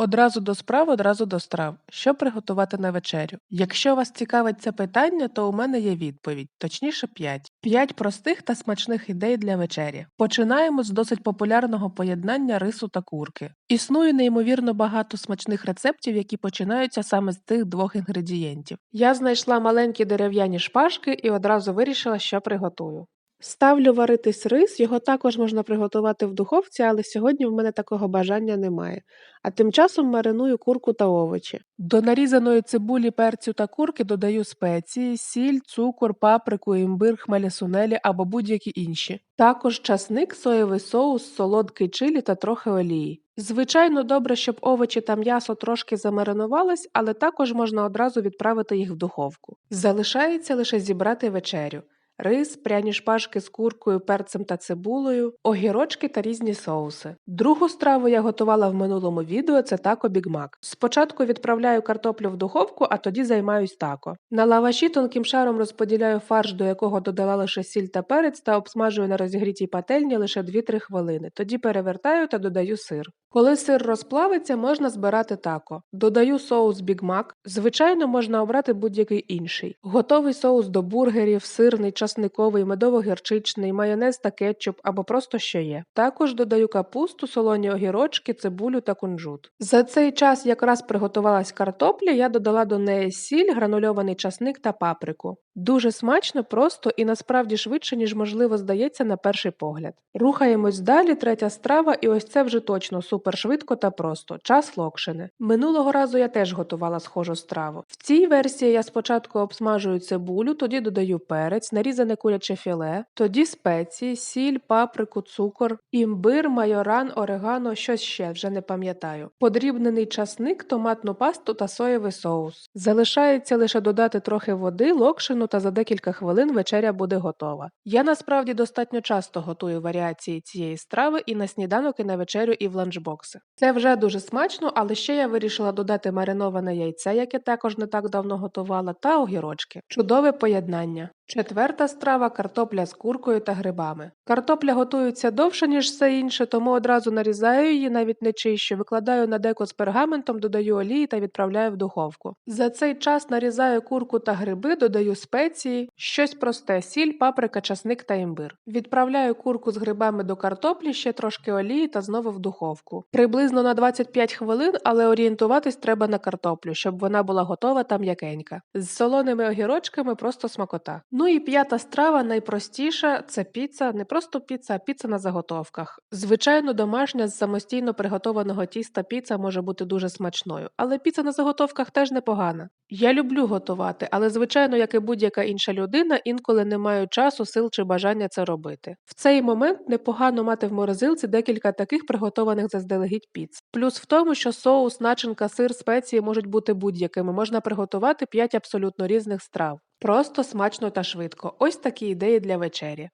Одразу до справ, одразу до страв. Що приготувати на вечерю? Якщо вас цікавить це питання, то у мене є відповідь, точніше 5. 5 простих та смачних ідей для вечері. Починаємо з досить популярного поєднання рису та курки. Існує неймовірно багато смачних рецептів, які починаються саме з цих двох інгредієнтів. Я знайшла маленькі дерев'яні шпажки і одразу вирішила, що приготую. Ставлю варитись рис, його також можна приготувати в духовці, але сьогодні в мене такого бажання немає. А тим часом мариную курку та овочі. До нарізаної цибулі, перцю та курки додаю спеції, сіль, цукор, паприку, імбир, хмеля-сунелі або будь-які інші. Також часник, соєвий соус, солодкий чилі та трохи олії. Звичайно, добре, щоб овочі та м'ясо трошки замаринувались, але також можна одразу відправити їх в духовку. Залишається лише зібрати вечерю рис, пряні шпажки з куркою, перцем та цибулею, огірочки та різні соуси. Другу страву я готувала в минулому відео це тако бігмак. Спочатку відправляю картоплю в духовку, а тоді займаюсь тако. На лаваші тонким шаром розподіляю фарш, до якого додала лише сіль та перець, та обсмажую на розігрітій пательні лише 2-3 хвилини. Тоді перевертаю та додаю сир. Коли сир розплавиться, можна збирати тако. Додаю соус бігмак. Звичайно, можна обрати будь-який інший. Готовий соус до бургерів, сирний, часниковий, медово-гірчичний, майонез та кетчуп або просто що є. Також додаю капусту, солоні огірочки, цибулю та кунжут. За цей час якраз приготувалась картопля, я додала до неї сіль, гранульований часник та паприку. Дуже смачно, просто і насправді швидше, ніж можливо здається на перший погляд. Рухаємось далі, третя страва, і ось це вже точно супер швидко та просто. Час локшини. Минулого разу я теж готувала схожу страву. В цій версії я спочатку обсмажую цибулю, тоді додаю перець, нарізане куряче філе, тоді спеції, сіль, паприку, цукор, імбир, майоран, орегано, щось ще вже не пам'ятаю. Подрібнений часник, томатну пасту та соєвий соус. Залишається лише додати трохи води, локшину та за декілька хвилин вечеря буде готова. Я насправді достатньо часто готую варіації цієї страви і на сніданок, і на вечерю, і в ланчбокси. Це вже дуже смачно, але ще я вирішила додати мариноване яйце, яке також не так давно готувала, та огірочки. Чудове поєднання. Четверта страва картопля з куркою та грибами. Картопля готується довше, ніж все інше, тому одразу нарізаю її, навіть не чищу, викладаю на деко з пергаментом, додаю олії та відправляю в духовку. За цей час нарізаю курку та гриби, додаю спеції, щось просте сіль, паприка, часник та імбир. Відправляю курку з грибами до картоплі, ще трошки олії та знову в духовку. Приблизно на 25 хвилин, але орієнтуватись треба на картоплю, щоб вона була готова та м'якенька. З солоними огірочками просто смакота. Ну і п'ята страва найпростіша це піца, не просто піца, а піца на заготовках. Звичайно, домашня з самостійно приготованого тіста піца може бути дуже смачною, але піца на заготовках теж непогана. Я люблю готувати, але звичайно, як і будь-яка інша людина, інколи не маю часу, сил чи бажання це робити. В цей момент непогано мати в морозилці декілька таких приготованих заздалегідь піц. Плюс в тому, що соус, начинка, сир, спеції можуть бути будь-якими, можна приготувати 5 абсолютно різних страв. Просто смачно та швидко. Ось такі ідеї для вечері.